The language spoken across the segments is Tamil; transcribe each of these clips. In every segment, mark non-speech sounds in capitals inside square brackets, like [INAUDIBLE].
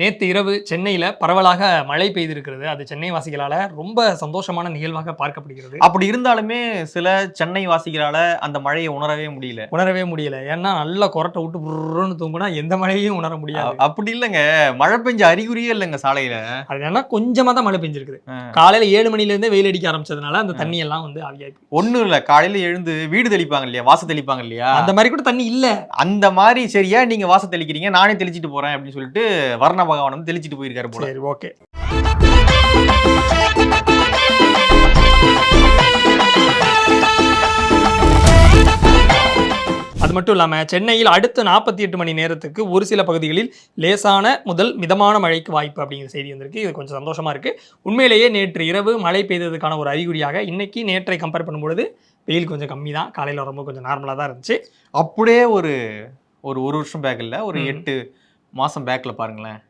நேற்று இரவு சென்னையில் பரவலாக மழை பெய்திருக்கிறது. அது சென்னை வாசிகளால் ரொம்ப சந்தோஷமான நிகழ்வாக பார்க்கப்படுகிறது. அப்படி இருந்தாலுமே சில சென்னை வாசிகளால அந்த மழையை உணரவே முடியல. உணரவே முடியல. ஏன்னா நல்லா கொரட்டை விட்டு புருன்னு தூங்குனா எந்த மழையும் உணர முடியாது. அப்படி இல்லைங்க. மழை பெஞ்ச அறிகுறியே இல்லைங்க சாலையில. அது ஏன்னா கொஞ்சமாக தான் மழை பெஞ்சிருக்குது. காலையில் ஏழு மணிலேருந்தே வெயில் அடிக்க ஆரம்பிச்சதுனால அந்த தண்ணி எல்லாம் வந்து ஆவியாகி. ஒண்ணும் இல்ல. காலையில எழுந்து வீடு தெளிப்பாங்க இல்லையா? வாச தெளிப்பாங்க இல்லையா? அந்த மாதிரி கூட தண்ணி இல்லை. அந்த மாதிரி சரியா நீங்க வாச தெளிக்கிறீங்க? நானே தெளிச்சிட்டு போறேன் அப்படின்னு சொல்லிட்டு வர்ண பகவான் வந்து தெளிச்சிட்டு போயிருக்காரு போல. சரி ஓகே. அது மட்டும் இல்லாமல் சென்னையில் அடுத்த நாற்பத்தி எட்டு மணி நேரத்துக்கு ஒரு சில பகுதிகளில் லேசான முதல் மிதமான மழைக்கு வாய்ப்பு அப்படிங்கிற செய்தி வந்திருக்கு. இது கொஞ்சம் சந்தோஷமா இருக்கு. உண்மையிலேயே நேற்று இரவு மழை பெய்ததுக்கான ஒரு அறிகுறியாக இன்னைக்கு நேற்றை கம்பேர் பண்ணும்பொழுது வெயில் கொஞ்சம் கம்மி தான் காலையில் வரும்போது கொஞ்சம் நார்மலாக தான் இருந்துச்சு. அப்படியே ஒரு ஒரு ஒரு வருஷம் பேக் இல்ல ஒரு. எட்டு மாசம் பேக்ல பாருங்களேன்.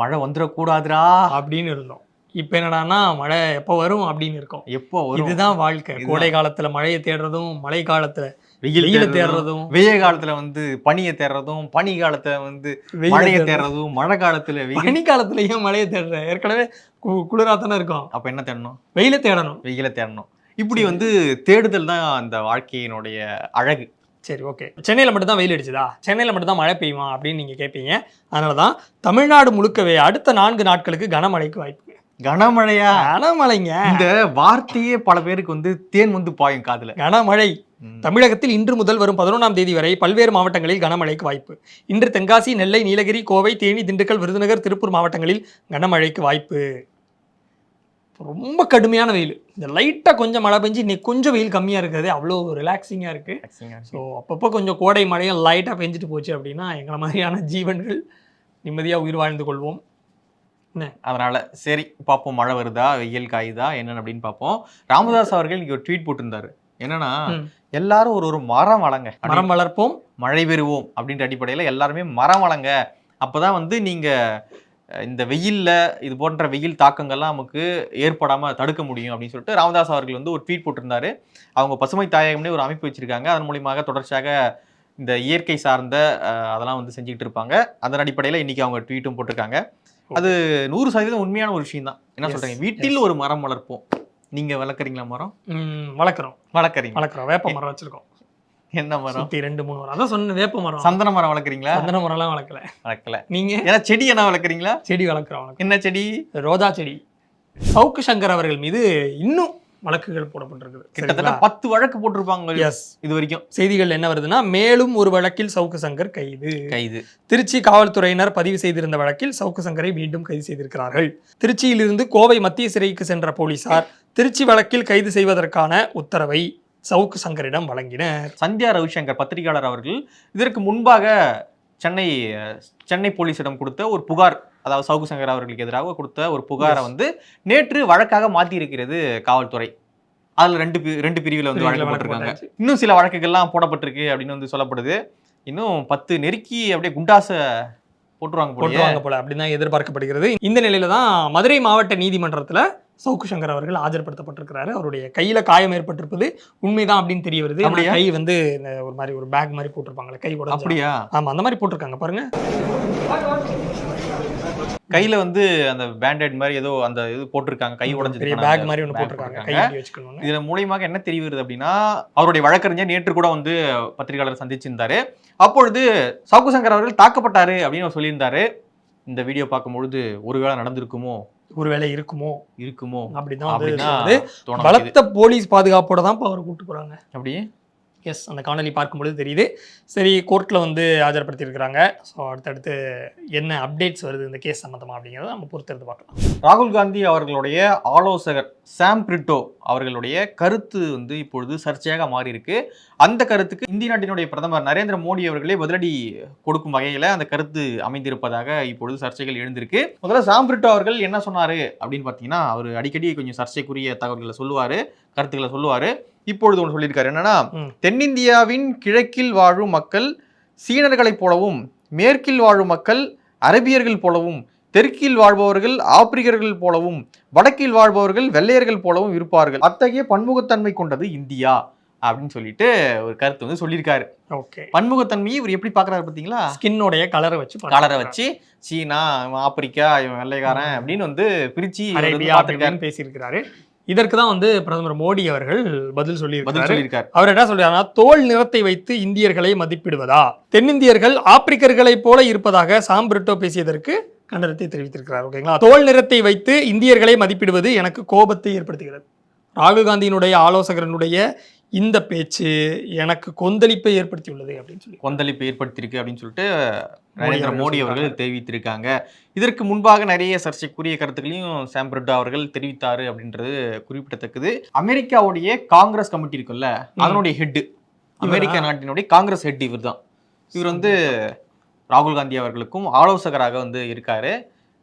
மழை வந்துடக்கூடாதுடா. அப்படின்னு இருந்தோம். இப்போ என்னடான்னா மழை எப்போ வரும் அப்படின்னு இருக்கும். எப்போ வரும்? இதுதான் வாழ்க்கை. கோடை காலத்துல மழையை தேடுறதும் மழை காலத்துல வெயில் வெயில தேடுறதும் வெய்ய காலத்துல வந்து பனியை தேடுறதும் பனி காலத்துல வந்து வெயில மழையை தேடுறதும். மழை காலத்துல வெயில் பனி காலத்துல ஏன் மழையை தேடுற. ஏற்கனவே கு- குளிரா தானே இருக்கும். அப்ப என்ன தேடணும்? வெயில தேடணும். வெயில தேடணும். இப்படி வந்து தேடுதல் தான் அந்த வாழ்க்கையினுடைய அழகு. சரி ஓகே சென்னையில் மட்டும் தான் வெயில் அடிச்சுதா? சென்னையில் மட்டும் தான் மழை பெய்யுமா? அப்படின்னு நீங்கள் கேட்பீங்க அதனால தான் தமிழ்நாடு முழுக்கவே அடுத்த நான்கு நாட்களுக்கு கனமழைக்கு வாய்ப்பு கனமழையா? கனமழைங்க. இந்த வார்த்தையே பல பேருக்கு வந்து தேன் வந்து பாயும் காதுல. கனமழை. தமிழகத்தில் இன்று முதல் வரும் பதினொன்றாம் தேதி வரை பல்வேறு மாவட்டங்களில் கனமழைக்கு வாய்ப்பு. இன்று தென்காசி நெல்லை நீலகிரி கோவை தேனி திண்டுக்கல் விருதுநகர் திருப்பூர் மாவட்டங்களில் கனமழைக்கு வாய்ப்பு. ரொம்ப கடுமையான வெயில். இந்த லைட்டாக கொஞ்சம் மழை பெஞ்சு இன்னைக்கு கொஞ்சம் வெயில் கம்மியாக இருக்கிறது. அவ்வளோ ரிலாக்ஸிங்காக இருக்குது ஸோ அப்பப்போ கொஞ்சம் கோடை மழையும் லைட்டாக பெஞ்சிட்டு போச்சு அப்படின்னா எங்களை மாதிரியான ஜீவன்கள் நிம்மதியாக உயிர் வாழ்ந்து கொள்வோம். அதனால சரி பார்ப்போம். மழை வருதா? வெயில் காயுதா? என்னன்னு அப்படின்னு பார்ப்போம். ராமதாஸ் அவர்கள் இன்னைக்கு ஒரு ட்வீட் போட்டிருந்தாரு. என்னன்னா. எல்லாரும் ஒரு ஒரு மரம் வளங்க. மரம் வளர்ப்போம். மழை பெறுவோம் அப்படின்ற அடிப்படையில் எல்லாருமே மரம் வளங்க. அப்பதான் வந்து நீங்க அஹ், இந்த வெயில்ல இது போன்ற வெயில் தாக்கங்கள்லாம் நமக்கு ஏற்படாம தடுக்க முடியும் அப்படின்னு சொல்லிட்டு ராமதாஸ் அவர்கள் வந்து ஒரு ட்வீட் போட்டிருந்தாரு. அவங்க பசுமை தாயகம்னே ஒரு அமைப்பு வச்சிருக்காங்க. அதன் மூலியமாக தொடர்ச்சியாக இந்த இயற்கை சார்ந்த அதெல்லாம் வந்து செஞ்சுக்கிட்டு இருப்பாங்க. அதன் அடிப்படையில் இன்னைக்கு அவங்க ட்வீட்டும் போட்டிருக்காங்க. அது நூறு சதவீதம் உண்மையான ஒரு விஷயம் தான். என்ன Yes, சொல்றீங்க? வீட்டில் ஒரு மரம் வளர்ப்போம். நீங்க வளர்க்குறீங்களா மரம்? வளர்க்குறோம். வளர்க்குறீங்க. வளர்க்குறோம். வேப்ப மரம் வச்சிருக்கோம். என்ன மரம்? சுற்றி ரெண்டு மூணு மரம். அதான் சொன்ன வேப்ப மரம். சந்தன மரம் வளர்க்குறீங்களா? சந்தன மரம்லாம் வளர்க்கல. வளர்க்கல. நீங்க? ஏன்னா செடி என்ன வளர்க்குறீங்களா? செடி வளர்க்குறோம் என்ன செடி? ரோஜா செடி. சவுக்கு சங்கர் அவர்கள் மீது இன்னும் வழக்குகள் போடப்பட்டிருக்குது. கிட்டத்தட்ட பத்து வழக்கு போட்டிருப்பாங்க எஸ் இது வரைக்கும் செய்திகள் என்ன வருதுன்னா மேலும் ஒரு வழக்கில் சவுக்கு சங்கர் கைது. கைது. திருச்சி காவல்துறையினர் பதிவு செய்திருந்த வழக்கில் சவுக்கு சங்கரை மீண்டும் கைது செய்திருக்கிறார்கள். திருச்சியிலிருந்து கோவை மத்திய சிறைக்கு சென்ற போலீசார் திருச்சி வழக்கில் கைது செய்வதற்கான உத்தரவை சவுக்கு சங்கரிடம் வழங்கினர் சந்தியா ரவிசங்கர் பத்திரிகையாளர் அவர்கள் இதற்கு முன்பாக சென்னை சென்னை போலீசிடம் கொடுத்த ஒரு புகார் அதாவது சவுக்கு சங்கர் அவர்களுக்கு எதிராக கொடுத்த ஒரு புகாரை. வந்து நேற்று வழக்காக மாத்தி இருக்கிறது காவல்துறை அதுல ரெண்டு ரெண்டு பிரிவுல வந்து வழக்கு போட்டிருக்காங்க. இன்னும் சில வழக்குகள்லாம் போடப்பட்டிருக்கு அப்படின்னு வந்து சொல்லப்படுது இன்னும் பத்து நெருக்கி அப்படியே குண்டாச போட்டுருவாங்க. போட்டுருவாங்க போல அப்படின்னு தான் எதிர்பார்க்கப்படுகிறது. இந்த நிலையில தான் மதுரை மாவட்ட நீதிமன்றத்துல சவுக்கு சங்கர் அவர்கள் ஆஜர்படுத்தப்பட்டிருக்கிறாரு. அவருடைய கையில காயம் ஏற்பட்டிருப்பது உண்மைதான் அப்படின்னு தெரிய வருது. அப்படியா? கை வந்து இந்த ஒரு மாதிரி ஒரு பேக் மாதிரி போட்டிருப்பாங்களே கை உடஞ்சா. அப்படியா? ஆமா அந்த மாதிரி போட்டிருக்காங்க பாருங்க. கையில வந்து அந்த பேண்டேட் மாதிரி ஏதோ அந்த இது போட்டிருக்காங்க கை உடஞ்சது பேக் மாதிரி ஒன்று போட்டிருக்காங்க இதுல மூலியமாக என்ன தெரிய வருது அப்படின்னா அவருடைய வழக்கறிஞர் நேற்று கூட வந்து பத்திரிகையாளர் சந்திச்சிருந்தாரு. அப்பொழுது சவுக்கு சங்கர் அவர்கள் தாக்கப்பட்டாரு அப்படின்னு அவர் சொல்லியிருந்தாரு. இந்த வீடியோ பார்க்கும் பொழுது ஒருவேளை நடந்திருக்குமோ? ஒருவேளை இருக்குமோ? இருக்குமோ? அப்படிதான். பலத்த போலீஸ் பாதுகாப்போட தான் இப்போ அவர் கூட்டு போறாங்க. அப்படி? எஸ் அந்த காணொலி பார்க்கும்பொழுது தெரியுது. சரி கோர்ட்டில் வந்து ஆஜர்படுத்தியிருக்கிறாங்க. ஸோ அடுத்தடுத்து என்ன அப்டேட்ஸ் வருது இந்த கேஸ் சம்மந்தமாக அப்படிங்கிறத நம்ம பொறுத்திருந்து பார்க்கலாம். ராகுல் காந்தி அவர்களுடைய ஆலோசகர் சாம் பிரிட்டோ அவர்களுடைய கருத்து வந்து இப்பொழுது சர்ச்சையாக மாறியிருக்கு. அந்த கருத்துக்கு இந்திய நாட்டினுடைய பிரதமர் நரேந்திர மோடி அவர்களே பதிலடி கொடுக்கும் வகையில் அந்த கருத்து அமைந்திருப்பதாக இப்பொழுது சர்ச்சைகள் எழுந்திருக்கு. முதல்ல சாம் பிரிட்டோ அவர்கள் என்ன சொன்னார் அப்படின்னு பார்த்தீங்கன்னா அவர் அடிக்கடி கொஞ்சம் சர்ச்சைக்குரிய தகவல்களை சொல்லுவார் கருத்துக்களை சொல்லுவார். இப்பொழுது ஒன்று சொல்லியிருக்காரு. என்னன்னா. தென்னிந்தியாவின் கிழக்கில் வாழும் மக்கள் சீனர்களைப் போலவும் மேற்கில் வாழும் மக்கள் அரபியர்கள் போலவும் தெற்கில் வாழ்பவர்கள் ஆப்பிரிக்கர்கள் போலவும் வடக்கில் வாழ்பவர்கள் வெள்ளையர்கள் போலவும் இருப்பார்கள். அத்தகைய பன்முகத்தன்மை கொண்டது இந்தியா அப்படின்னு சொல்லிட்டு ஒரு கருத்து வந்து சொல்லியிருக்காரு. ஓகே. பன்முகத்தன்மையை இவர் எப்படி பாக்குறாரு பாத்தீங்களா ஸ்கின்னுடைய கலரை வச்சு கலரை வச்சு சீனா ஆப்பிரிக்கா இவன் வெள்ளைக்காரன் அப்படின்னு வந்து பிரிச்சு பேசியிருக்கிறாரு. இதற்கு தான் வந்து பிரதமர் மோடி அவர்கள் பதில் பதில் சொல்லியிருக்காரு. அவர் என்ன சொல்றாருன்னா தோல் நிறத்தை வைத்து இந்தியர்களை மதிப்பிடுவதா? தென்னிந்தியர்கள் ஆப்பிரிக்கர்களைப் போல இருப்பதாக சாம் பிரிட்டோ பேசியதற்கு கண்டனத்தை தெரிவித்திருக்கிறார். ஓகேங்களா தோல் நிறத்தை வைத்து இந்தியர்களை மதிப்பிடுவது எனக்கு கோபத்தை ஏற்படுத்துகிறது. ராகுல் காந்தியினுடைய ஆலோசகரனுடைய இந்த பேச்சு எனக்கு கொந்தளிப்பை ஏற்படுத்தியுள்ளது அப்படின்னு சொல்லி. கொந்தளிப்பு ஏற்படுத்தியிருக்கு அப்படின்னு சொல்லிட்டு நரேந்திர மோடி அவர்கள். தெரிவித்திருக்காங்க. இதற்கு முன்பாக நிறைய சர்ச்சைக்குரிய கருத்துக்களையும் சாம் பிரிட்டோ அவர்கள் தெரிவித்தாரு அப்படின்றது குறிப்பிடத்தக்கது. அமெரிக்காவுடைய காங்கிரஸ் கமிட்டி இருக்குல்ல அதனுடைய ஹெட் அமெரிக்க நாட்டினுடைய காங்கிரஸ் ஹெட் இவர் தான் இவர் வந்து ராகுல் காந்தி அவர்களுக்கும் ஆலோசகராக வந்து இருக்காரு.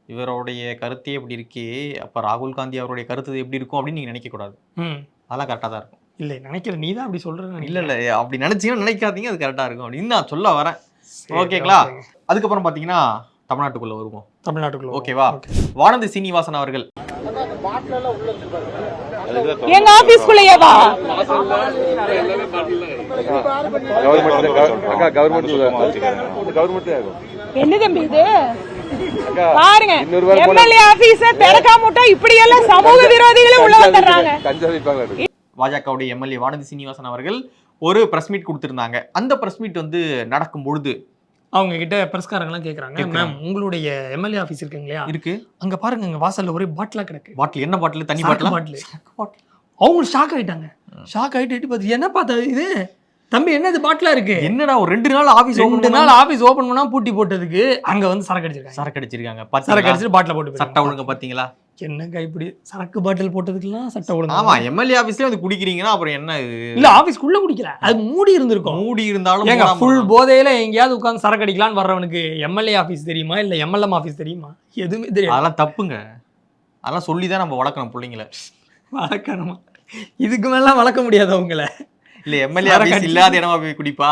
இவருடைய கருத்தே எப்படி இருக்கே. அப்ப ராகுல் காந்தி அவருடைய கருத்து எப்படி இருக்கும் அப்படின்னு நீங்க நினைக்க கூடாது ம் அதெல்லாம் கரெக்டாக தான் இருக்கும். இல்லை நினைக்கிறேன் நீ தான் அப்படி சொல்றேன்னு இல்ல. இல்ல. அப்படி நினைச்சீங்கன்னா நினைக்காதீங்க. அது கரெக்டா இருக்கும். அப்படின்னு நான் சொல்ல வரேன். ஓகேங்களா? ஓகேங்க. அதுக்கப்புறம் பாத்தீங்கன்னா தமிழ்நாட்டுக்குள்ள வருவோம். தமிழ்நாட்டுக்குள்ள ஓகேவா? வானதி சீனிவாசன் அவர்கள். எங்க ஆபீஸ்க்குள்ளேயேவா கவர்மெண்ட் அக்கா கவர்மெண்ட் கவர்மெண்ட் ஆகும் என்ன தம்பி இது? பாருங்க எம்எல்ஏ ஆபீஸ திறக்காம விட்டா இப்படி எல்லாம் சமூக விரோதிகளும் உள்ள வந்துடுறாங்க. பாஜகவுடைய எம்எல்ஏ வானதி சீனிவாசன் அவர்கள் ஒரு பிரஸ் மீட் கொடுத்திருந்தாங்க. அந்த பிரஸ் மீட் வந்து நடக்கும் பொழுது அவங்க கிட்ட பிரஸ்காரங்களாம் கேக்குறாங்க. மேம் உங்களுடைய எம்எல்ஏ ஆபீஸ் இருக்குங்க இல்லையா? இருக்கு. அங்க பாருங்க அங்க வாசல்ல ஒரே பாட்டிலா கிடக்கு. பாட்டில் என்ன பாட்டில் தண்ணி சாக்கு பாட்டில் பாட்டில் அவங்க ஷாக் ஆயிட்டாங்க. ஷாக் ஆயிட்டு பார்த்து என்ன பார்த்தா இது? தம்பி என்ன இது பாட்டிலா இருக்கு? என்னடா ஒரு ரெண்டு நாள் ஆபீஸ் ரெண்டு நாள் ஆபீஸ் ஓபன் பண்ணா பூட்டி போட்டதுக்கு அங்க வந்து சரக்கு அடிச்சிருக்காங்க. சரக்கு அடிச்சிருக்காங்க. சரக்கு அடிச்சிட்டு பாட்டில போட்டு சட்ட ஒழுங்க பாத்தீங்களா என்னங்க இப்படி சரக்கு பாட்டில் போட்டதுக்கெல்லாம் சட்ட ஒழுங்கு ஆமா எம்எல்ஏ ஆபீஸ்லயே வந்து குடிக்கிறீங்கன்னா அப்புறம் என்ன இது? இல்ல ஆபீஸ்க்குள்ள குடிக்கல. அது மூடி இருந்திருக்கும். மூடி இருந்தாலும் ஏங்க ஃபுல். போதையில எங்கேயாவது உட்கார்ந்து சரக்கு அடிக்கலாம்னு வர்றவனுக்கு எம்எல்ஏ ஆபீஸ் தெரியுமா? இல்ல எம்எல்எம் ஆபீஸ் தெரியுமா? எதுவுமே தெரியாது. அதெல்லாம் தப்புங்க. அதெல்லாம் சொல்லி தான் நம்ம வளர்க்கணும் பிள்ளைங்கள. வளர்க்கணுமா? இதுக்கு மேல வளர்க்க முடியாது அவங்கள. இல்ல எம்எல்ஏ ஆபீஸ் இல்லாத இடமா போய் குடிப்பா?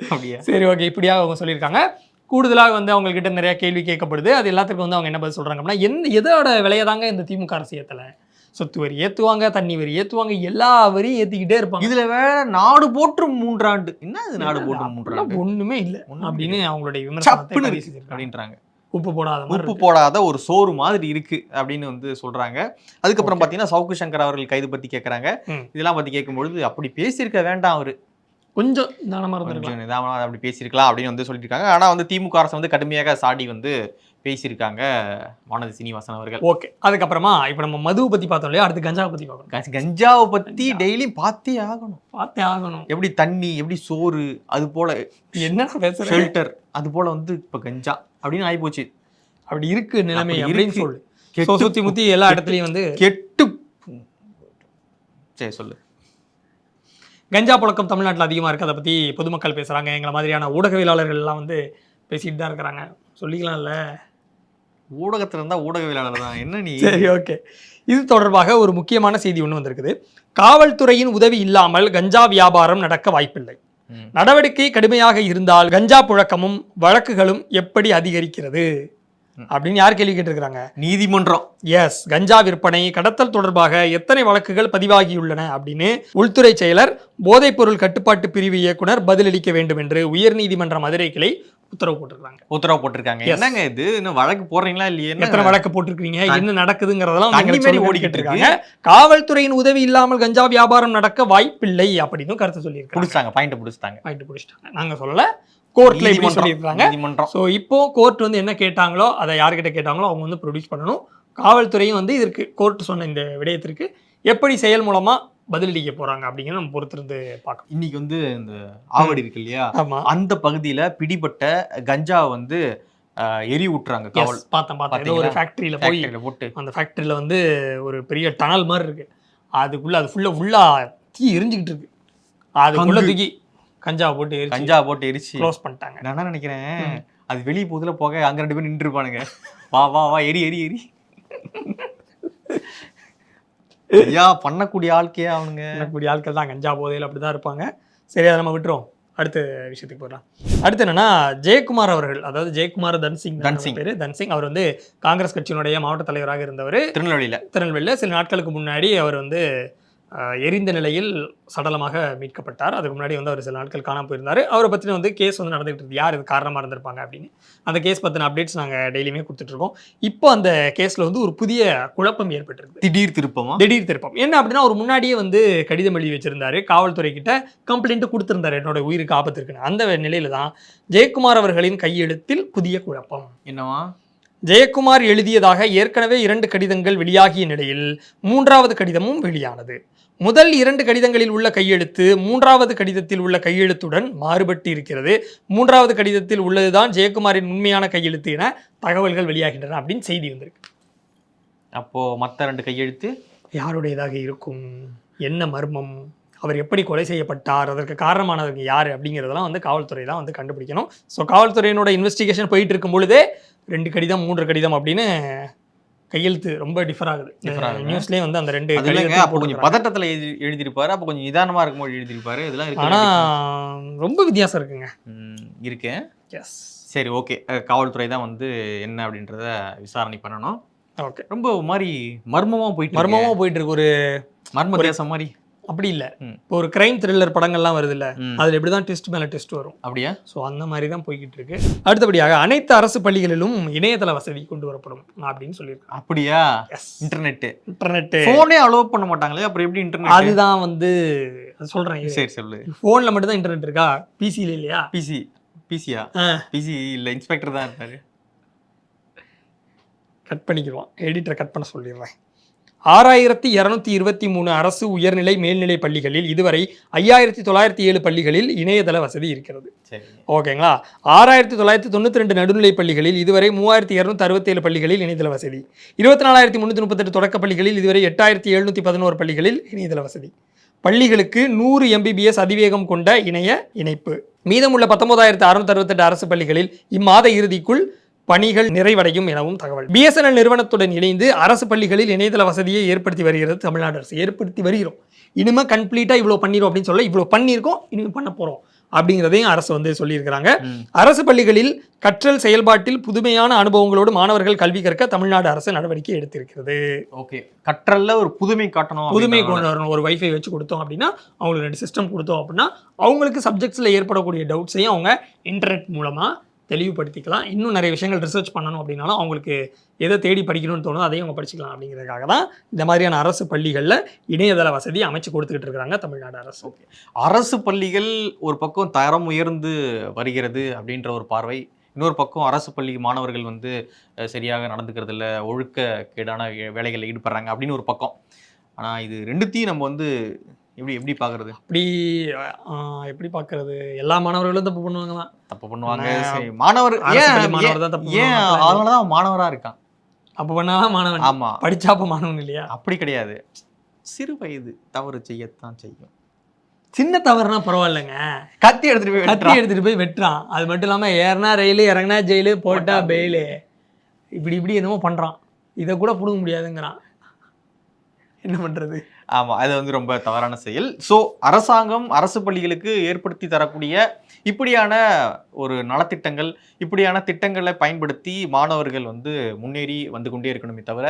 அப்படியா? சரி ஓகே இப்படியாக அவங்க சொல்லியிருக்காங்க. கூடுதலாக வந்து அவங்க கிட்ட நிறைய கேள்வி கேட்கப்படுது. அது எல்லாத்துக்கும் வந்து அவங்க என்ன பதில் சொல்றாங்க அப்படின்னா எந்த எதோட விலையை தாங்க இந்த திமுக அரசு ஏத்தல? சொத்து வரி ஏத்துவாங்க தண்ணி வரி ஏத்துவாங்க எல்லா வரியும் ஏத்திக்கிட்டே இருப்பாங்க. இதுல வேற நாடு போற்றும் மூன்றாண்டு. என்ன இது நாடு போற்றும் மூன்றாண்டு? ஒண்ணுமே இல்ல அப்படின்னு அவங்களுடைய விமர்சனத்தை. அப்படின்றாங்க. உப்பு போடாத உப்பு. போடாத ஒரு சோறு மாதிரி இருக்கு அப்படின்னு வந்து சொல்றாங்க. அதுக்கப்புறம் பாத்தீங்கன்னா சவுக்கு சங்கர் அவர்கள் கைது பத்தி கேக்குறாங்க. ம். இதெல்லாம் பத்தி கேட்கும்பொழுது அப்படி பேசியிருக்க வேண்டாம் அவரு. கொஞ்சம் தானமா இருந்திருக்கலாம். கொஞ்சம் நிதானமா அப்படி பேசியிருக்கலாம் அப்படின்னு வந்து சொல்லியிருக்காங்க. ஆனா வந்து திமுக அரசு வந்து கடுமையாக சாடி வந்து பேசியிருக்காங்க வானதி சீனிவாசன் அவர்கள். ஓகே. அதுக்கப்புறமா இப்போ நம்ம மதுவை பத்தி பார்த்தோம் இல்லையா? அடுத்து கஞ்சாவை பத்தி பார்க்கணும். கஞ்ச- கஞ்சாவை பத்தி டெய்லி பார்த்தே ஆகணும். பார்த்தே ஆகணும். எப்படி தண்ணி எப்படி சோறு அது போல என்னடா பேசுறேன் ஷெல்டர் அது போல வந்து இப்ப கஞ்சா அப்படின்னு ஆயிப்போச்சு. அப்படி இருக்கு நிலைமை அப்படி அப்படின்னு. சொல்லு. சுத்தி முத்தி எல்லா இடத்துலயும் வந்து கெட்டு சரி சொல்லு. கஞ்சா புழக்கம் தமிழ்நாட்டில் அதிகமாக இருக்குது அதை பற்றி பொதுமக்கள் பேசுகிறாங்க எங்களை மாதிரியான ஊடகவியலாளர்கள் எல்லாம் வந்து பேசிட்டு தான் இருக்கிறாங்க. சொல்லிக்கலாம்ல ஊடகத்துல இருந்தா ஊடகவியலாளர் தான். என்ன நீ? சரி ஓகே. இது தொடர்பாக ஒரு முக்கியமான செய்தி ஒன்று வந்திருக்குது. காவல்துறையின் உதவி இல்லாமல் கஞ்சா வியாபாரம் நடக்க வாய்ப்பில்லை. நடவடிக்கை கடுமையாக இருந்தால் கஞ்சா புழக்கமும் வழக்குகளும் எப்படி அதிகரிக்கிறது. அப்படின்னு யார் கேள்வி கேட்டிருக்கிறாங்க? நீதிமன்றம். எஸ் கஞ்சா விற்பனை கடத்தல் தொடர்பாக எத்தனை வழக்குகள் பதிவாகியுள்ளன அப்படின்னு உள்துறை செயலர் போதைப்பொருள் கட்டுப்பாட்டு பிரிவு இயக்குனர் பதிலளிக்க வேண்டும் என்று உயர்நீதிமன்ற மதுரை கிளை உத்தரவு போட்டிருக்காங்க. உத்தரவு போட்டிருக்காங்க. என்னங்க இது? இன்னும் வழக்கு போடுறீங்களா இல்லையே? எத்தனை வழக்கு போட்டிருக்கீங்க? என்ன நடக்குதுங்கிறதெல்லாம் சொல்லுங்கன்னு ஓடிக்கிட்டு இருக்கு. கேட்டிருக்காங்க. காவல்துறையின் உதவி இல்லாமல் கஞ்சா வியாபாரம் நடக்க வாய்ப்பில்லை அப்படின்னு கருத்து சொல்லியிருக்காங்க. புடிச்சிட்டாங்க பாயிண்ட் புடிச்சிட்டாங்க. வாங்கிட்டு பிடிச்சிட்டாங்க. நாங்க சொல்லல. கோர்ட்ல இப்படி சொல்லியிருக்காங்க. ஸோ இப்போ கோர்ட் வந்து என்ன கேட்டாங்களோ அதை யார்கிட்ட கேட்டாங்களோ அவங்க வந்து ப்ரொடியூஸ் பண்ணணும். காவல்துறையும் வந்து இதற்கு கோர்ட் சொன்ன இந்த விடயத்திற்கு எப்படி செயல் மூலமா பதிலளிக்க போறாங்க அப்படிங்கிறத நம்ம பொறுத்திருந்து பார்க்கணும். இன்னைக்கு வந்து இந்த ஆவடி இருக்கு இல்லையா? அந்த பகுதியில பிடிபட்ட கஞ்சா வந்து எரி விட்டுறாங்க காவல். பார்த்தேன் பார்த்தேன். ஒரு? ஃபேக்டரியில போய் போட்டு. அந்த ஃபேக்டரியில வந்து ஒரு பெரிய டனல் மாதிரி இருக்கு. அதுக்குள்ள அது ஃபுல்லா ஃபுல்லா தீ எரிஞ்சுக்கிட்டு இருக்கு. அதுக்குள்ள. தூக்கி கஞ்சா போட்டு எரிச்சு கஞ்சா போட்டு எரிச்சு. க்ளோஸ் பண்ணிட்டாங்க. நான் என்ன நினைக்கிறேன்? அது வெளியே போதுல போக அங்க ரெண்டு பேரும் நின்று இருப்பானுங்க வா வா வா எரி எரி எரி. ஐயா பண்ணக்கூடிய ஆட்கே அவனுங்க? பண்ணக்கூடிய ஆட்கள் தான் கஞ்சா போதையில் அப்படி தான் இருப்பாங்க. சரி அதை நம்ம விட்டுருவோம். அடுத்த விஷயத்துக்கு போயிடலாம். அடுத்து என்னன்னா ஜெயக்குமார் அவர்கள் அதாவது ஜெயக்குமார் தன்சிங் தன்சிங். பேர் தன்சிங். அவர் வந்து காங்கிரஸ் கட்சியினுடைய மாவட்ட தலைவராக இருந்தவர். திருநெல்வேலியில. திருநெல்வேலியில் சில நாட்களுக்கு முன்னாடி அவர் வந்து எரிந்த நிலையில் சடலமாக மீட்கப்பட்டார். அதுக்கு முன்னாடி வந்து அவர் சில நாட்கள் காணாம போயிருந்தார். அவரை பற்றின வந்து கேஸ் வந்து நடந்துகிட்டு இருக்கு யார் இது காரணமாக இருந்திருப்பாங்க அப்படின்னு. அந்த கேஸ் பற்றின அப்டேட்ஸ் நாங்கள் டெய்லியுமே கொடுத்துட்ருக்கோம் இப்போ அந்த கேஸில் வந்து ஒரு புதிய குழப்பம் ஏற்பட்டிருக்கு. திடீர் திருப்பமா? திடீர் திருப்பம். என்ன அப்படின்னா அவர் முன்னாடியே வந்து கடிதம் எழுதி வச்சிருந்தாரு. காவல்துறை கிட்ட கம்ப்ளைண்ட் கொடுத்திருந்தாரு. என்னோட உயிருக்கு ஆபத்து இருக்குன்னு. அந்த நிலையில தான் ஜெயக்குமார் அவர்களின் கையெழுத்தில் புதிய குழப்பம். என்னவா? ஜெயக்குமார் எழுதியதாக ஏற்கனவே இரண்டு கடிதங்கள் வெளியாகிய நிலையில் மூன்றாவது கடிதமும் வெளியானது. முதல் இரண்டு கடிதங்களில் உள்ள கையெழுத்து மூன்றாவது கடிதத்தில் உள்ள கையெழுத்துடன் மாறுபட்டு இருக்கிறது மூன்றாவது கடிதத்தில் உள்ளதுதான் ஜெயக்குமாரின் உண்மையான கையெழுத்து என தகவல்கள் வெளியாகின்றன அப்படின்னு செய்தி வந்திருக்கு. அப்போ மத்த ரெண்டு கையெழுத்து? யாருடையதாக இருக்கும்? என்ன மர்மம்? அவர் எப்படி கொலை செய்யப்பட்டார்? அதற்கு காரணமானவங்க யார் அப்படிங்கிறதெல்லாம் வந்து காவல்துறை தான் வந்து கண்டுபிடிக்கணும். ஸோ காவல்துறையினோட இன்வெஸ்டிகேஷன் போயிட்டு இருக்கும் பொழுதே ரெண்டு கடிதம் மூன்று கடிதம் அப்படின்னு கையெழுத்து ரொம்ப டிஃபர் ஆகுது. நியூஸ்லேயே வந்து அந்த ரெண்டு கடிதத்தையும் அப்போ கொஞ்சம். பதட்டத்துல எழுதி எழுதியிருப்பாரு. அப்போ கொஞ்சம் நிதானமா இருக்கும்போது எழுதியிருப்பாரு. இதெல்லாம் இருக்கு ஆனா ரொம்ப வித்தியாசம் இருக்குங்க. இருக்கேன் எஸ் சரி ஓகே. காவல்துறை தான் வந்து என்ன அப்படின்றத விசாரணை பண்ணணும். ஓகே ரொம்ப மாதிரி மர்மமா போயிட்டு மர்மமா மர்மமா போயிட்டு இருக்கு. ஒரு மர்ம தேசம் மாதிரி. அப்படி இல்ல. இப்போ ஒரு கிரைம் த்ரில்லர் படங்கள்லாம் வருது இல்ல. அதுல இப்படிதான் ட்விஸ்ட் மேல ட்விஸ்ட் வரும். அப்படியா? ஸோ அந்த மாதிரி தான் போய்கிட்டு இருக்கு அடுத்தபடியாக அனைத்து அரசு பள்ளிகளிலும் இணையதள வசதி கொண்டு வரப்படும் அப்படின்னு சொல்லியிருக்காங்க. அப்படியா? எஸ் இன்டர்நெட் இன்டர்நெட்டு போனே அலோவ் பண்ண மாட்டாங்களே? அப்புறம் எப்படி இன்டர்நெட் அதுதான் வந்து அது சொல்றேன். சரி சொல்லு. ஃபோனில் மட்டும் தான் இன்டர்நெட் இருக்கா பிசியில் இல்லையா? பிசி பிசியா. பிசி இல்ல இன்ஸ்பெக்டர் தான் இருக்காரு கட் பண்ணிக்கிடுவான். எடிட்டரை கட் பண்ண சொல்லிடுறேன். ஆறாயிரத்தி இரநூத்தி இருபத்தி மூணு அரசு உயர்நிலை மேல்நிலை பள்ளிகளில் இதுவரை ஐயாயிரத்தி தொள்ளாயிரத்தி ஏழு பள்ளிகளில் இணையதள வசதி இருக்கிறது. ஓகேங்களா? ஆறாயிரத்தி தொள்ளாயிரத்தி தொண்ணூற்றி ரெண்டு நடுநிலை பள்ளிகளில் இதுவரை மூவாயிரத்தி இரநூத்தி அறுபத்தேழு பள்ளிகளில் இணையதள வசதி. இருபத்தி நாலாயிரத்தி முந்நூற்றி முப்பத்தெட்டு தொடக்க பள்ளிகளில் இதுவரை எட்டாயிரத்தி எழுநூற்றி பதினோரு பள்ளிகளில் இணையதள வசதி. பள்ளிகளுக்கு நூறு எம்பிபிஎஸ் அதிவேகம் கொண்ட இணைய இணைப்பு. மீதமுள்ள பத்தொன்பதாயிரத்து அறுநூத்தி அறுபத்தெட்டு அரசு பள்ளிகளில் இம்மாத இறுதிக்குள் பணிகள் நிறைவடையும் எனவும் தகவல். பிஎஸ்என்எல் நிறுவனத்துடன் இணைந்து அரசு பள்ளிகளில் இணையதள வசதியை ஏற்படுத்தி வருகிறது தமிழ்நாடு அரசு. ஏற்படுத்தி வருகிறோம். இனிமே கம்ப்ளீட்டா இவ்வளோ பண்ணிரும் அப்படின்னு சொல்ல இவ்வளோ பண்ணியிருக்கோம் இனிமே பண்ண போறோம் அப்படிங்கிறதையும் அரசு வந்து சொல்லியிருக்கிறாங்க. அரசு பள்ளிகளில் கற்றல் செயல்பாட்டில் புதுமையான அனுபவங்களோடு மாணவர்கள் கல்வி கற்க தமிழ்நாடு அரசு நடவடிக்கை எடுத்திருக்கிறது. ஓகே. கற்றல்ல ஒரு புதுமை காட்டணும் புதுமை கொண்டு வரணும். ஒரு வைஃபை வச்சு கொடுத்தோம் அப்படின்னா அவங்களுக்கு ரெண்டு சிஸ்டம் கொடுத்தோம் அப்படின்னா அவங்களுக்கு சப்ஜெக்ட்ஸில் ஏற்படக்கூடிய டவுட்ஸையும் அவங்க இன்டர்நெட் மூலமாக தெளிவுபடுத்திக்கலாம். இன்னும் நிறைய விஷயங்கள் ரிசர்ச் பண்ணணும் அப்படின்னாலும் அவங்களுக்கு எதை தேடி படிக்கணும்னு தோணுதோ அதையும் அவங்க படிச்சுக்கலாம் அப்படிங்கிறதுக்காக தான் இந்த மாதிரியான அரசு பள்ளிகளில் இணையதள வசதி அமைச்சு கொடுத்துக்கிட்டு இருக்கிறாங்க தமிழ்நாடு அரசு. அரசு பள்ளிகள் ஒரு பக்கம் தரம் உயர்ந்து வருகிறது அப்படின்ற ஒரு பார்வை இன்னொரு பக்கம் அரசு பள்ளி மாணவர்கள் வந்து சரியாக நடந்துக்கிறது இல்லை ஒழுக்க கேடான வேலைகளில் ஈடுபடுறாங்க அப்படின்னு ஒரு பக்கம். ஆனால் இது ரெண்டுத்தையும் நம்ம வந்து எப்படி எப்படி பாக்குறது? அப்படி ஆஹ், எப்படி பார்க்கறது எல்லா மாணவர்களும் தப்பு பண்ணுவாங்க தான் தப்பு பண்ணுவாங்க. சரி, மாணவர் ஏன் மாணவர் தான் தப்பு ஏன் பண்ணுவாங்க. அதனாலதான் அவன் மாணவரா இருக்கான். அப்போ பண்ணாதான் மாணவன். ஆமா. படிச்சா அப்போ மாணவன் இல்லையா? அப்படி கிடையாது. சிறு வயது தவறு செய்யத்தான் செய்யும். சின்ன தவறுனா பரவாயில்லைங்க. கத்தி எடுத்துட்டு போய் கத்தி. எடுத்துட்டு போய் வெட்டுறான். அது மட்டும் இல்லாம ஏறினா ரயிலு இறங்கினா ஜெயிலு போட்டா போட்டா பெயிலு. இப்படி இப்படி என்னமோ பண்றான். இதை கூட பிடுங்க முடியாதுங்கிறான். என்ன பண்றது? ஆமா அது வந்து ரொம்ப தவறான செயல். ஸோ அரசாங்கம் அரசு பள்ளிகளுக்கு ஏற்படுத்தி தரக்கூடிய இப்படியான ஒரு நலத்திட்டங்கள் இப்படியான திட்டங்களை பயன்படுத்தி மாணவர்கள் வந்து முன்னேறி வந்து கொண்டே இருக்கணுமே தவிர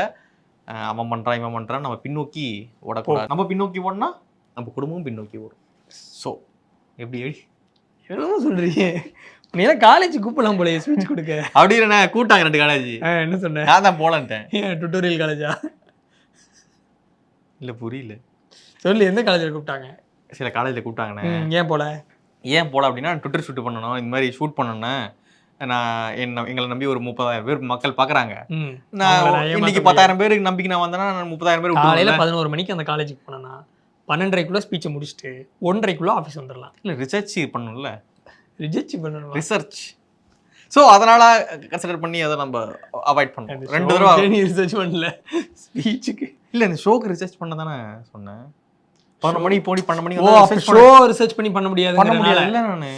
அவன் பண்றான் இவன் பண்றான் நம்ம பின்னோக்கி ஓடக்கூடாது. நம்ம பின்னோக்கி ஓடனா நம்ம குடும்பமும் பின்னோக்கி ஓடும். ஸோ எப்படி? என்னமோ சொல்றீங்க? நீ காலேஜ் கூப்பிடலாம் போல ஸ்பீச் கொடுக்க. அப்படின்னு கூட்டாங்க ரெண்டு காலேஜ் என்ன சொன்ன? நான் தான் போலன்ட்டேன். டுட்டோரியல் காலேஜா இல்ல புரியல. சொல்லு எந்த காலேஜில் கூப்பிட்டாங்க? சில காலேஜில் கூப்பிட்டாங்கண்ணே. ஏன் போல? ஏன் போல அப்படின்னா ட்விட்டர் ஷூட் பண்ணணும். இந்த மாதிரி ஷூட் பண்ணணும் நான் என்ன எங்களை நம்பி ஒரு முப்பதாயிரம் பேர் மக்கள் பார்க்குறாங்க ம். நான் இன்னைக்கு. பத்தாயிரம் பேருக்கு நம்பிக்கை நான் வந்தேன்னா நான் முப்பதாயிரம் பேர் காலையில. பதினோரு மணிக்கு அந்த காலேஜுக்கு போனேன்னா பன்னெண்டரைக்குள்ள ஸ்பீச்சை முடிச்சுட்டு ஒன்றரைக்குள்ள ஆஃபீஸ் வந்துடலாம். இல்ல ரிசர்ச் பண்ணணும்ல. ரிஜெக்ட் பண்ணணும்? ரிசர்ச் ஸோ அதனால கன்சிடர் பண்ணி அதை நம்ம அவாய்ட் பண்ணோம் ரெண்டு தடவை ரிசர்ச் பண்ணல. ஸ்பீச்சுக்கு இல்ல இந்த ஷோக்கு ரிசர்ச் பண்ண தானே சொன்னேன். பதினொரு மணிக்கு போடி பன்னெண்டு மணிக்கு ஷோ ரிசர்ச் பண்ணி பண்ண முடியாது பண்ண முடியாது. இல்ல நானு.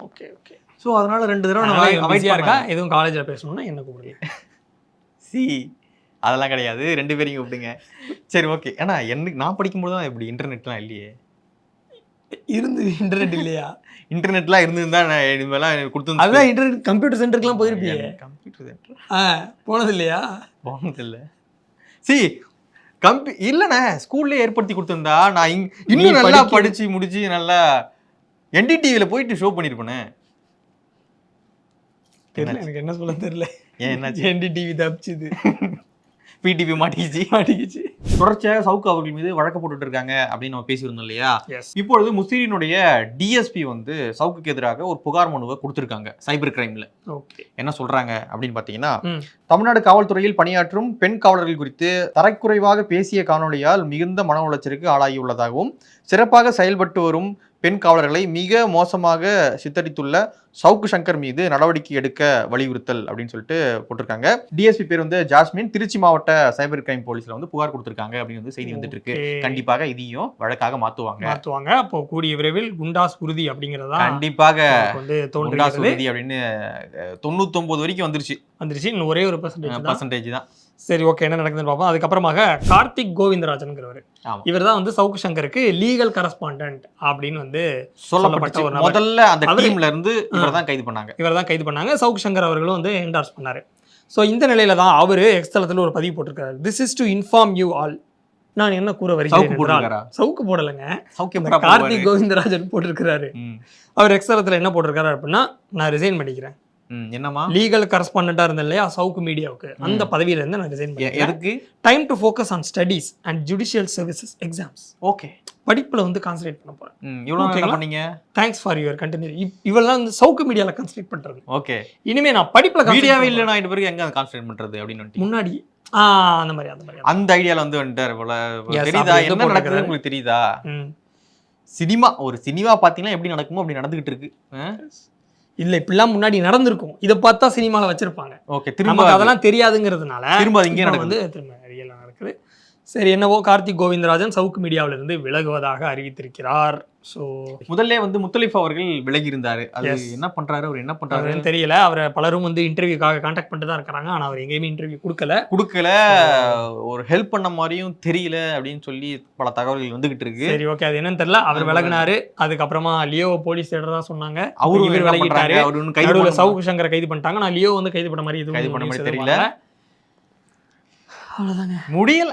Okay okay. ஸோ அதனால ரெண்டு தடவை நான் பிஸியா இருக்கா? எதுவும் காலேஜ்ல பேசணும்னா என்ன கூப்பிடுங்க சி [LAUGHS] அதெல்லாம் கிடையாது. ரெண்டு பேரையும் கூப்பிடுங்க. சரி ஓகே ஏன்னா எனக்கு நான் படிக்கும்போது தான் இப்படி இன்டர்நெட்லாம் இல்லையே. இருந்து இன்டர்நெட் இல்லையா? [LAUGHS] இன்டர்நெட்லாம் இருந்திருந்தா நான் இனிமேலாம் கொடுத்து அதுதான் இன்டர்நெட் கம்ப்யூட்டர் சென்டருக்குலாம் போயிருப்பியே. கம்ப்யூட்டர் சென்டர் ஆ போனது இல்லையா போனது இல்லை சி கம்பி இல்லண்ணே ஸ்கூல்லே ஏற்படுத்தி கொடுத்திருந்தா நான் இங்- இன்னும் நல்லா படிச்சு முடிச்சு நல்லா என்டிடிவில போயிட்டு ஷோ பண்ணிருப்பேனே. தெரியல எனக்கு என்ன சொல்ல தெரியல. ஏன் என்னாச்சு? என்டி டிவி தப்பிச்சுது. [LAUGHS] பிடிவி மாட்டிக்கிச்சு. மாட்டிக்கிச்சு. தொடர்ச்சியாக சவுக்கு அவர்கள் மீது வழக்கு போட்டுட்டு இருக்காங்க அப்படின்னு நம்ம பேசியிருந்தோம் இல்லையா? இப்பொழுது முஸ்லீனுடைய டிஎஸ்பி வந்து சவுக்குக்கு எதிராக ஒரு புகார் மனுவை கொடுத்திருக்காங்க சைபர் கிரைம்ல என்ன சொல்றாங்க அப்படின்னு பாத்தீங்கன்னா. தமிழ்நாடு காவல்துறையில் பணியாற்றும் பெண் காவலர்கள் குறித்து தரக்குறைவாக பேசிய காணொளியால் மிகுந்த மன உளைச்சலுக்கு ஆளாகியுள்ளதாகவும் சிறப்பாக செயல்பட்டு வரும் பெண் காவலர்களை மிக மோசமாக சித்தரித்துள்ள சவுக்கு சங்கர் மீது நடவடிக்கை எடுக்க வலியுறுத்தல் அப்படின்னு சொல்லிட்டு போட்டிருக்காங்க. டிஎஸ்பி பேர் வந்து ஜாஸ்மின். திருச்சி மாவட்ட சைபர் கிரைம் போலீஸ்ல வந்து புகார் கொடுத்திருக்காங்க அப்படின்னு வந்து செய்தி வந்துட்டு இருக்கு. கண்டிப்பாக இதையும் வழக்காக மாத்துவாங்க. மாத்துவாங்க. அப்போ கூடிய விரைவில் குண்டாஸ் உறுதி அப்படிங்கறதா கண்டிப்பாக வந்து குண்டா தோன்றுகிறது சுருதி அப்படின்னு தொண்ணூத்தொன்பது வரைக்கும் வந்துருச்சு. வந்துருச்சு. ஒரே ஒரு பர்சன்டேஜ் பர்சன்டேஜ் தான். சரி ஓகே என்ன நடக்குதுன்னு பார்ப்போம். அதுக்கப்புறமாக கார்த்திக் கோவிந்தராஜன்ங்கிறவர். ஆமா. இவர் தான் வந்து சவுக்கு சங்கருக்கு லீகல் கரஸ்பாண்டன்ட் அப்படின்னு வந்து சொல்லப்பட்ட ஒரு. முதல்ல அந்த டீம்ல இருந்து இவரை தான் கைது பண்ணாங்க. இவர் தான் கைது பண்ணாங்க. சவுக்கு சங்கர் அவர்களும் வந்து என்டார்ஸ் பண்ணாரு. ஸோ இந்த நிலையில தான் அவர் எக்ஸ்தலத்தில் ஒரு பதிவு போட்டிருக்காரு. This is to inform you all நான் என்ன கூற வருகிறேன் சவுக்கு போடலைங்க. கார்த்திக் கோவிந்தராஜன் போட்டிருக்கிறாரு. அவர் எக்ஸ்தலத்தில் என்ன போட்டிருக்காரு அப்படின்னா நான் ரிசைன் பண்ணிக்கிறேன். ம், என்னம்மா? லீகல் கரஸ்பாண்டண்டா இருந்தேன் இல்லையா? சவுக்கு மீடியாவுக்கு அந்த பதவியில இருந்து நான் ரிசைன் பண்ணிக்கிறேன் எதுக்கு? Time to focus on studies and judicial services exams okay படிப்புல வந்து கான்சன்ட்ரேட் பண்ண போறேன். என்ன ஓகேங்களா? பண்ணீங்க? தேங்க்ஸ் ஃபார் யுவர் கண்டினியூ இவெல்லாம் வந்து சவுக்கு மீடியால கான்சன்ட்ரேட் பண்றது. ஓகே இனிமே நான் படிப்புல மீடியாவே இல்லைனா ஆயிட்ட பிறகு எங்க கான்சென்ட்ரேட் பண்றது அப்படின்னு. முன்னாடி ஆ அந்த மாதிரி அந்த மாதிரி. அந்த ஐடியால வந்து வந்துட்டாரு போல. தெரியுதா? என்ன நடக்குது. உங்களுக்கு தெரியுதா. சினிமா ஒரு சினிமா பாத்தீங்கன்னா எப்படி நடக்குமோ அப்படி நடந்துகிட்டு இருக்கு. இல்ல இப்படிலாம் முன்னாடி நடந்திருக்கும். இதை பார்த்தா சினிமால வச்சிருப்பாங்க. ஓகே திரும்ப அதெல்லாம் தெரியாதுங்கிறதுனால திரும்ப இங்கே வந்து திரும்ப சரி என்னவோ கார்த்திக் கோவிந்தராஜன் சவுக்கு மீடியாவில இருந்து விலகுவதாக அறிவித்திருக்கிறார். ஸோ முதல்ல வந்து முத்தலிஃப் அவர்கள் விலகி இருந்தாரு அது. என்ன பண்றாரு? அவர் என்ன அவருக்கு தெரியல. அவரை பலரும் வந்து இன்டர்வியூக்காக காண்டாக்ட் பண்ணிட்டு தான் இருக்காங்க. ஆனா அவர் எங்கேயுமே இன்டர்வியூ கொடுக்கல. கொடுக்கல. ஒரு ஹெல்ப் பண்ண மாதிரியும் தெரியல அப்படின்னு சொல்லி பல தகவல்கள் வந்துகிட்டு இருக்கு. சரி ஓகே அது என்னன்னு தெரியல. அவர் விலகினாரு. அதுக்கப்புறமா லியோ போலீஸ் தேடுறதா சொன்னாங்க. அவரு இவர் விலகிட்டாரு. அவர் சவுக்கு சங்கரை கைது பண்ணிட்டாங்க. நான் லியோ வந்து கைது பண்ண மாதிரி எதுவும் கைது பண்ண மாதிரி தெரியல. வரல. அவ்வளவுதாங்க. முடியல.